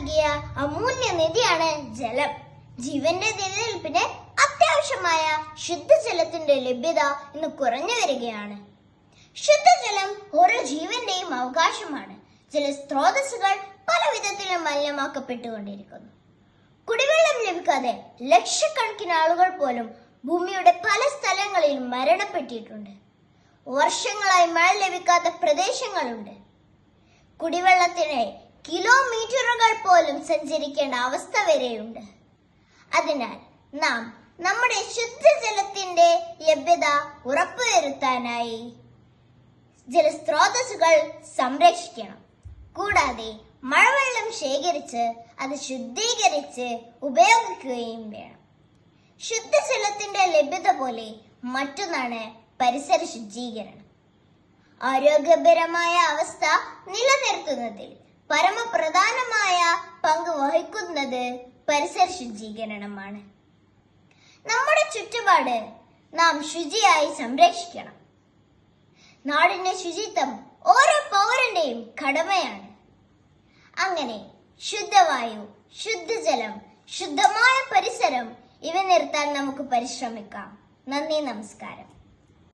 നൽകിയ അമൂല്യ നിധിയാണ് ജലം. ജീവന്റെ നിലനിൽപ്പിന് അത്യാവശ്യമായ ശുദ്ധജലത്തിന്റെ ലഭ്യത ഇന്ന് കുറഞ്ഞു വരികയാണ്. ശുദ്ധജലം ഓരോ ജീവന്റെയും അവകാശമാണ്. ജലസ്രോതസ്സുകൾ പല വിധത്തിലും മലിനമാക്കപ്പെട്ടുകൊണ്ടിരിക്കുന്നു. കുടിവെള്ളം ലഭിക്കാതെ ലക്ഷക്കണക്കിന് ആളുകൾ പോലും ഭൂമിയുടെ പല സ്ഥലങ്ങളിൽ മരണപ്പെട്ടിട്ടുണ്ട്. വർഷങ്ങളായി മഴ ലഭിക്കാത്ത പ്രദേശങ്ങളുണ്ട്. കുടിവെള്ളത്തിന് കിലോമീറ്ററുകൾ പോലും സഞ്ചരിക്കേണ്ട അവസ്ഥ വരെയുണ്ട്. അതിനാൽ നാം നമ്മുടെ ശുദ്ധജലത്തിന്റെ ലഭ്യത ഉറപ്പുവരുത്താനായി ജലസ്രോതസ്സുകൾ സംരക്ഷിക്കണം. കൂടാതെ മഴവെള്ളം ശേഖരിച്ച് അത് ശുദ്ധീകരിച്ച് ഉപയോഗിക്കുകയും വേണം. ശുദ്ധജലത്തിന്റെ ലഭ്യത പോലെ മറ്റൊന്നാണ് പരിസര ശുചീകരണം ആരോഗ്യപരമായ അവസ്ഥ നിലനിർത്തുന്നതിൽ പരമപ്രധാനമായ പങ്ക് വഹിക്കുന്നത് പരിസര ശുചീകരണമാണ്. നമ്മുടെ ചുറ്റുപാട് നാം ശുചിയായി സംരക്ഷിക്കണം. നാടിന്റെ ശുചിത്വം ഓരോ പൗരന്റെയും കടമയാണ്. അങ്ങനെ ശുദ്ധവായു ശുദ്ധജലം ശുദ്ധമായ പരിസരം ഇവ നിർത്താൻ നമുക്ക് പരിശ്രമിക്കാം. നന്ദി നമസ്കാരം.